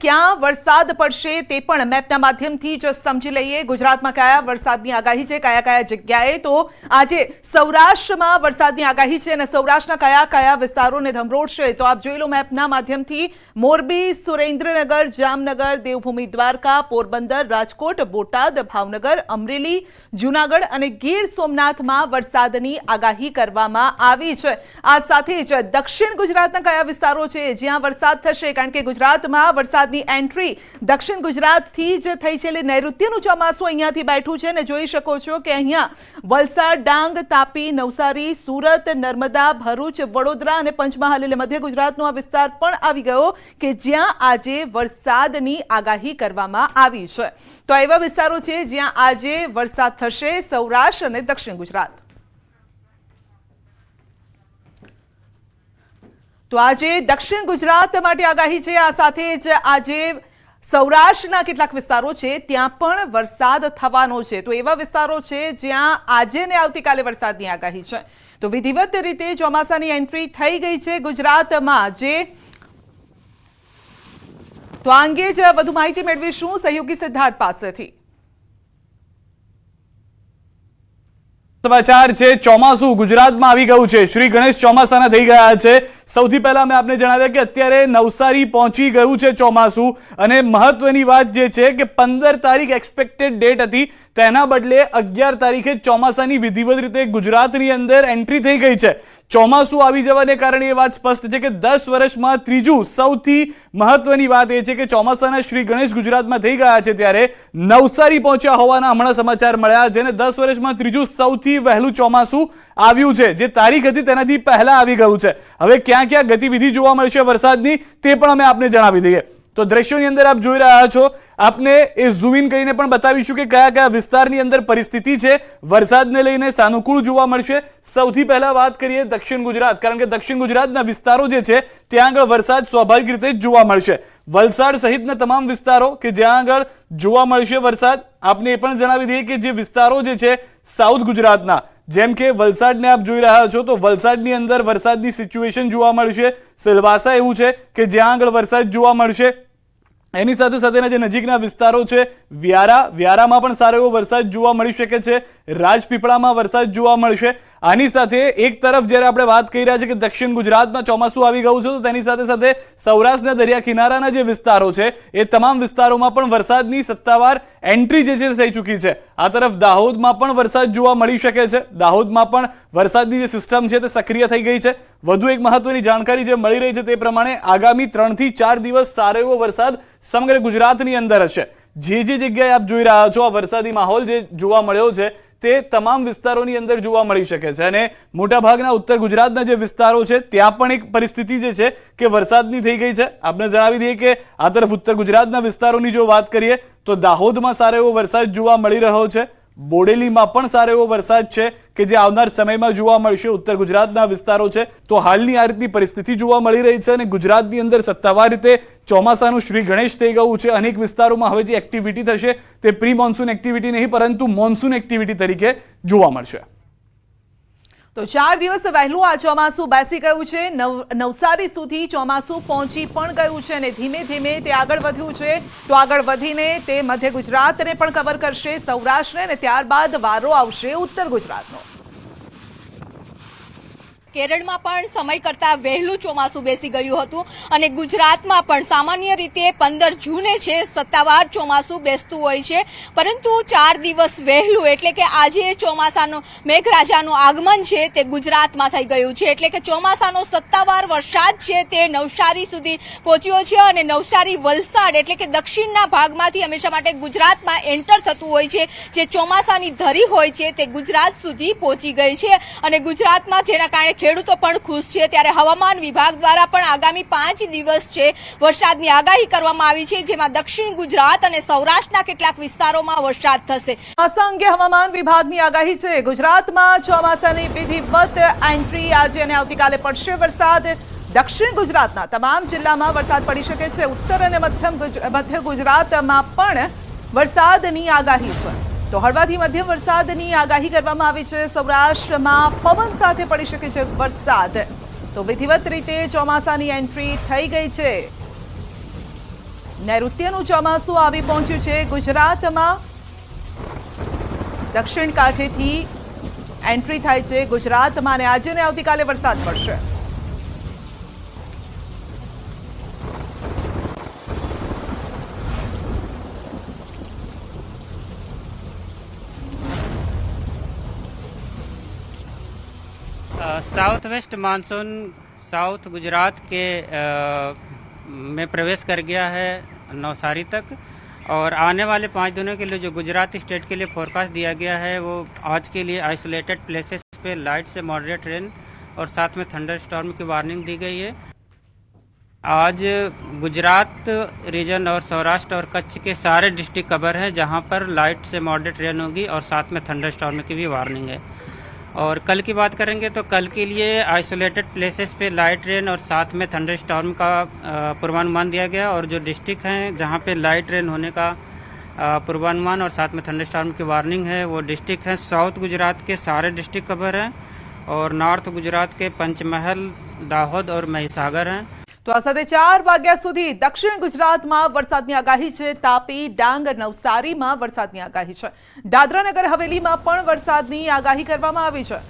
ક્યાં વરસાદ પડશે તે પણ મેપના માધ્યમથી જ સમજી લઈએ. ગુજરાતમાં કયા વરસાદની આગાહી છે, કયા કયા જગ્યાએ? તો આજે સૌરાષ્ટ્રમાં વરસાદની આગાહી છે અને સૌરાષ્ટ્રના કયા કયા વિસ્તારોને ધમરોડશે તો આપ જોઈ લો મેપના માધ્યમથી મોરબી, સુરેન્દ્રનગર, જામનગર, દેવભૂમિ, દ્વારકા, પોરબંદર, રાજકોટ, બોટાદ, ભાવનગર, અમરેલી, જૂનાગઢ અને ગીર સોમનાથમાં વરસાદની આગાહી કરવામાં આવી છે. આ સાથે જ દક્ષિણ ગુજરાતના કયા વિસ્તારો છે? જ્યાં વરસાદ થશે, કારણ કે ગુજરાતમાં વરસાદની એન્ટ્રી દક્ષિણ ગુજરાતથી જ થઈ છે. એટલે નૈઋત્યનું ચોમાસું અહીંયાથી બેઠું છે અને જોઈ શકો છો કે અહીંયા વલસાડ, ડાંગ, તાપી, નવસારી, સુરત, નર્મદા, ભરૂચ, વડોદરા અને પંચમહાલ એટલે મધ્ય ગુજરાતનો આ વિસ્તાર પણ આવી ગયો કે જ્યાં આજે વરસાદની આગાહી કરવામાં આવી છે. તો એવા વિસ્તારો છે જ્યાં આજે વરસાદ થશે સૌરાષ્ટ્ર અને દક્ષિણ ગુજરાત. તો આજે દક્ષિણ ગુજરાત માટે આગાહી છે. આ સાથે જ આજે સૌરાષ્ટ્રના કેટલાક વિસ્તારો છે, ત્યાં પણ વરસાદ થવાનો છે. તો એવા વિસ્તારો છે જ્યાં આજે ને આવતીકાલે વરસાદની આગાહી છે. તો વિધિવત રીતે ચોમાસાની એન્ટ્રી થઈ ગઈ છે ગુજરાતમાં, જે તો આ અંગે જ વધુ માહિતી મેળવીશું સહયોગી સિદ્ધાર્થ પાસેથી. સમાચાર છે, ચોમાસું ગુજરાતમાં આવી ગયું છે. શ્રી ગણેશ ચોમાસાના થઈ ગયા છે. સૌથી પહેલા મેં આપને જણાવ્યા કે અત્યારે નવસારી પહોંચી ગયું છે ચોમાસું અને મહત્વની વાત જે છે કે પંદર તારીખ એક્સપેક્ટેડ ડેટ હતી, તેના બદલે અગિયાર તારીખે ચોમાસાની વિધિવત રીતે ગુજરાતની અંદર એન્ટ્રી થઈ ગઈ છે. ચોમાસું આવી જવાને કારણે એ વાત સ્પષ્ટ છે કે દસ વર્ષમાં ત્રીજું સૌથી મહત્વની વાત એ છે કે ચોમાસાના શ્રી ગણેશ ગુજરાતમાં થઈ ગયા છે ત્યારે નવસારી પહોંચ્યા હોવાના હમણાં સમાચાર મળ્યા જેને દસ વર્ષમાં ત્રીજું સૌથી વહેલું ચોમાસું આવ્યું છે. જે તારીખ હતી તેનાથી પહેલા આવી ગયું છે. હવે ક્યાં ક્યાં ગતિવિધિ જોવા મળશે વરસાદની તે પણ અમે આપને જણાવી દઈએ. તો દ્રશ્યોની અંદર આપ જોઈ રહ્યા છો, આપને એ ઝૂમ ઇન કરીને પણ બતાવીશું કે કયા કયા વિસ્તારની અંદર પરિસ્થિતિ છે. વરસાદને લઈને સાનુકૂળ જોવા મળશે. સૌથી પહેલા વાત કરીએ દક્ષિણ ગુજરાત, કારણ કે દક્ષિણ ગુજરાતના વિસ્તારો જે છે, ત્યાં આગળ વરસાદ સ્વાભાવિક રીતે જોવા મળશે. વલસાડ સહિતના તમામ વિસ્તારો કે જ્યાં આગળ જોવા મળશે વરસાદ, આપને એ પણ જણાવી દઈએ કે જે વિસ્તારો જે છે, સાઉથ ગુજરાતના જેમ કે વલસાડને આપ જોઈ રહ્યા છો, તો વલસાડની અંદર વરસાદની સિચ્યુએશન જોવા મળશે. સિલવાસા એવું છે કે જ્યાં આગળ વરસાદ જોવા મળશે. એની સાથે સાથેના જે નજીકના વિસ્તારો છે, વ્યારા, વ્યારામાં પણ સારો એવો વરસાદ જોવા મળી શકે છે. રાજપીપળામાં વરસાદ જોવા મળશે. આની સાથે એક તરફ જ્યારે આપણે વાત કરી રહ્યા છીએ કે દક્ષિણ ગુજરાતમાં ચોમાસું આવી ગયું છે, તો તેની સાથે સાથે સૌરાષ્ટ્રના દરિયા કિનારાના જે વિસ્તારો છે, એ તમામ વિસ્તારોમાં પણ વરસાદની સત્તાવાર એન્ટ્રી જે છે થઈ ચૂકી છે. આ તરફ દાહોદમાં પણ વરસાદ જોવા મળી શકે છે. દાહોદમાં પણ વરસાદની જે સિસ્ટમ છે, તે સક્રિય થઈ ગઈ છે. વધુ એક મહત્વની જાણકારી જે મળી રહી છે, તે પ્રમાણે આગામી ત્રણથી ચાર દિવસ સારો એવો વરસાદ સમગ્ર ગુજરાતની અંદર હશે. જે જે જગ્યાએ આપ જોઈ રહ્યા છો, આ વરસાદી માહોલ જે જોવા મળ્યો છે તે તમામ વિસ્તારોની અંદર જોવા મળી શકે છે અને મોટાભાગના ઉત્તર ગુજરાતના જે વિસ્તારો છે, ત્યાં પણ એક પરિસ્થિતિ જે છે કે વરસાદની થઈ ગઈ છે. આપણે જણાવી દઈએ કે આ તરફ ઉત્તર ગુજરાતના વિસ્તારોની જો વાત કરીએ, તો દાહોદમાં સારો એવો વરસાદ જોવા મળી રહ્યો છે. બોડેલીમાં પણ સારો એવો વરસાદ છે કે જે આવનાર સમયમાં જોવા મળશે. ઉત્તર ગુજરાતના વિસ્તારો છે તો હાલની આ રીતની પરિસ્થિતિ જોવા મળી રહી છે અને ગુજરાતની અંદર સત્તાવાર રીતે ચોમાસાનું શ્રી ગણેશ થઈ ગયું છે. અનેક વિસ્તારોમાં હવે જે એક્ટિવિટી થશે તે પ્રી મોન્સૂન એક્ટિવિટી નહીં, પરંતુ મોન્સૂન એક્ટિવિટી તરીકે જોવા મળશે. તો ચાર દિવસ વહેલું આ ચોમાસું બેસી ગયું છે. નવ નવસારી સુધી ચોમાસું પહોંચી પણ ગયું છે અને ધીમે ધીમે તે આગળ વધ્યું છે. તો આગળ વધીને તે મધ્ય ગુજરાતને પણ કવર કરશે સૌરાષ્ટ્રને અને ત્યારબાદ વારો આવશે ઉત્તર ગુજરાતનો. કેરળમાં પણ સમય કરતા વહેલું ચોમાસું બેસી ગયું હતું અને ગુજરાતમાં પણ સામાન્ય રીતે પંદર જૂને છે સત્તાવાર ચોમાસું બેસતું હોય છે. પરંતુ ચાર દિવસ વહેલું એટલે કે આજે ચોમાસાનું મેઘરાજાનું આગમન છે તે ગુજરાતમાં થઈ ગયું છે. એટલે કે ચોમાસાનો સત્તાવાર વરસાદ છે તે નવસારી સુધી પહોંચ્યો છે અને નવસારી વલસાડ એટલે કે દક્ષિણના ભાગમાંથી હંમેશા માટે ગુજરાતમાં એન્ટર થતું હોય છે. જે ચોમાસાની ધરી હોય છે તે ગુજરાત સુધી પહોંચી ગઈ છે અને ગુજરાતમાં જેના કારણે ખેડૂતો પણ ખુશ છે. ત્યારે હવામાન વિભાગ દ્વારા પણ આગામી પાંચ દિવસ છે વરસાદની આગાહી કરવામાં આવી છે, જેમાં દક્ષિણ ગુજરાત અને સૌરાષ્ટ્રના કેટલાક વિસ્તારોમાં વરસાદ થશે. ચોમાસા અંગે હવામાન વિભાગની આગાહી છે. ગુજરાતમાં ચોમાસાની વિધિવત એન્ટ્રી આજે અને આવતીકાલે પડશે વરસાદ. દક્ષિણ ગુજરાતના તમામ જિલ્લામાં વરસાદ પડી શકે છે. ઉત્તર અને મધ્ય ગુજરાતમાં પણ વરસાદની આગાહી છે. તો હળવાથી મધ્યમ વરસાદની આગાહી કરવામાં આવી છે. સૌરાષ્ટ્રમાં પવન સાથે પડી શકે છે વરસાદ. તો વિધિવત રીતે ચોમાસાની એન્ટ્રી થઈ ગઈ છે. નૈઋત્યનું ચોમાસું આવી પહોંચ્યું છે. ગુજરાતમાં દક્ષિણ કાંઠેથી એન્ટ્રી થાય છે. ગુજરાતમાં અને આજે અને આવતીકાલે વરસાદ પડશે. South west monsoon south Gujarat के अ, में प्रवेश कर गया है नवसारी तक। और आने वाले पाँच दिनों के लिए जो गुजरात स्टेट के लिए फोरकास्ट दिया गया है वो आज के लिए आइसोलेटेड प्लेसेस पे लाइट से मॉडरेट रेन और साथ में थंडर स्टॉर्म की वार्निंग दी गई है। आज गुजरात रीजन और सौराष्ट्र और कच्छ के सारे डिस्ट्रिक्ट कवर हैं जहाँ पर लाइट से मॉडरेट रेन होगी और साथ में थंडर स्टॉर्म की भी वार्निंग है। और कल की बात करेंगे तो कल के लिए आइसोलेटेड प्लेसेस पे लाइट रेन और साथ में थंडर स्टॉर्म का पूर्वानुमान दिया गया और जो डिस्ट्रिक्ट हैं जहाँ पे लाइट रेन होने का पूर्वानुमान और साथ में थंडर स्टॉर्म की वार्निंग है, वो डिस्ट्रिक्ट हैं साउथ गुजरात के सारे डिस्ट्रिक्ट कवर हैं और नॉर्थ गुजरात के पंचमहल, दाहोद और महिसागर हैं। તો આ સાથે ચાર વાગ્યા સુધી દક્ષિણ ગુજરાતમાં વરસાદની આગાહી છે. તાપી ડાંગ નવસારીમાં વરસાદની આગાહી છે. દાદરાનગર, હવેલીમાં પણ વરસાદની આગાહી કરવામાં આવી છે.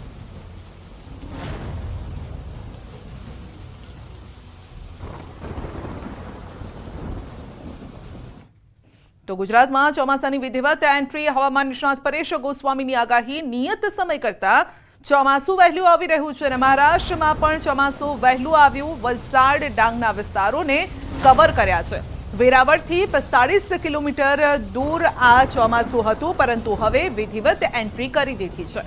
તો ગુજરાતમાં ચોમાસાની વિધિવત એન્ટ્રી હવામાન નિષ્ણાત પરેશ ગોસ્વામીની આગાહી નિયત સમય કરતા ચોમાસું વહેલું આવી રહ્યું છે અને મહારાષ્ટ્રમાં પણ ચોમાસું વહેલું આવ્યું. વલસાડ, ડાંગના વિસ્તારોને કવર કર્યા છે. વેરાવળથી પિસ્તાળીસ કિલોમીટર દૂર આ ચોમાસું હતું, પરંતુ હવે વિધિવત એન્ટ્રી કરી દીધી છે.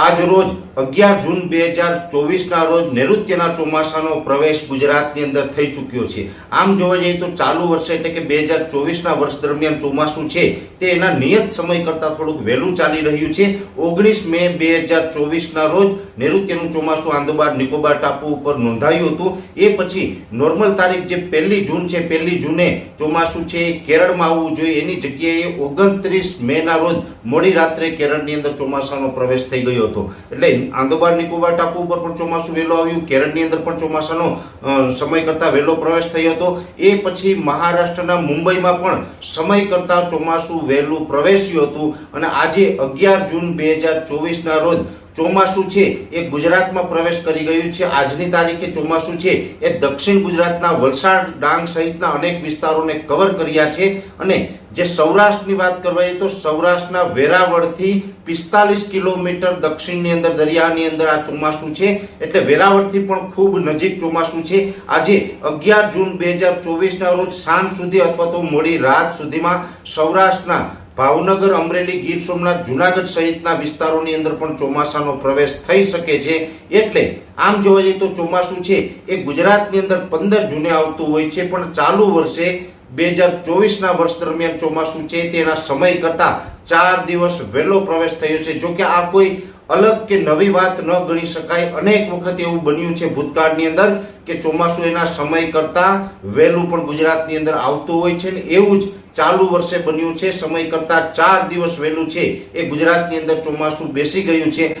આજ રોજ અગિયાર જૂન બે હજાર ચોવીસના રોજ નૈઋત્યના ચોમાસાનો પ્રવેશ ગુજરાતની અંદર થઈ ચૂક્યો છે. આમ જોવા જઈએ તો ચાલુ વર્ષે એટલે કે બે હજાર ચોવીસના વર્ષ દરમિયાન ચોમાસું છે તે એના નિયત સમય કરતાં થોડુંક વહેલું ચાલી રહ્યું છે. ઓગણીસ મે બે હજાર ચોવીસના રોજ નૈઋત્યનું ચોમાસું આંદોબાર નિકોબાર ટાપુ ઉપર નોંધાયું હતું. એ પછી નોર્મલ તારીખ જે પહેલી જૂન છે, પહેલી જૂને ચોમાસું છે કેરળમાં આવવું જોઈએ. એની જગ્યાએ ઓગણત્રીસ મેના રોજ મોડી રાત્રે કેરળની અંદર ચોમાસાનો પ્રવેશ થઈ ગયો હતો. એટલે આંદોબાર નિકોબાર ટાપુ ઉપર પણ ચોમાસું વહેલો આવ્યું, કેરળની અંદર પણ ચોમાસાનો સમય કરતા વહેલો પ્રવેશ થયો હતો. એ પછી મહારાષ્ટ્રના મુંબઈમાં પણ સમય કરતા ચોમાસું વહેલું પ્રવેશ્યું હતું અને આજે અગિયાર જૂન બે હજાર ચોવીસના રોજ ચોમાસું છે એ ગુજરાતમાં પ્રવેશ કરી ગયું છે. આજની તારીખે ચોમાસું છે એ દક્ષિણ ગુજરાતના વલસાડ, ડાંગ સહિતના અનેક વિસ્તારોને કવર કર્યા છે અને જે સૌરાષ્ટ્રની વાત કરવાય તો સૌરાષ્ટ્રના વેરાવળથી પિસ્તાલીસ કિલોમીટર દક્ષિણની અંદર દરિયાની અંદર આ ચોમાસું છે. એટલે વેરાવળથી પણ ખૂબ નજીક ચોમાસું છે. આજે અગિયાર જૂન બે હજાર ચોવીસના રોજ સાંજ સુધી અથવા તો મોડી રાત સુધીમાં સૌરાષ્ટ્રના ભાવનગર અમરેલી, ગીર સોમનાથ, જુનાગઢ સહિતના વિસ્તારોની અંદર પણ ચોમાસાનો પ્રવેશ થઈ શકે છે. એટલે આમ જોવા જઈએ તો ચોમાસું છે. એ ગુજરાતની અંદર પંદર જૂને આવતું હોય છે, પણ ચાલુ વર્ષે બે હજાર ચોવીસના વર્ષ દરમિયાન ચોમાસું છે તેના સમય કરતા ચાર દિવસ વહેલો પ્રવેશ થયો છે. જો કે આ કોઈ અલગ કે નવી વાત ન ગણી શકાય. અનેક વખત એવું બન્યું છે ભૂતકાળની અંદર કે ચોમાસું એના સમય કરતા વહેલું પણ ગુજરાતની અંદર આવતું હોય છે ને એવું જ ચાલુ વર્ષે બન્યું છે. સમય કરતા ચાર દિવસ વહેલું છે. એ ગુજરાતની અંદર ચોમાસું બેસી ગયું છે.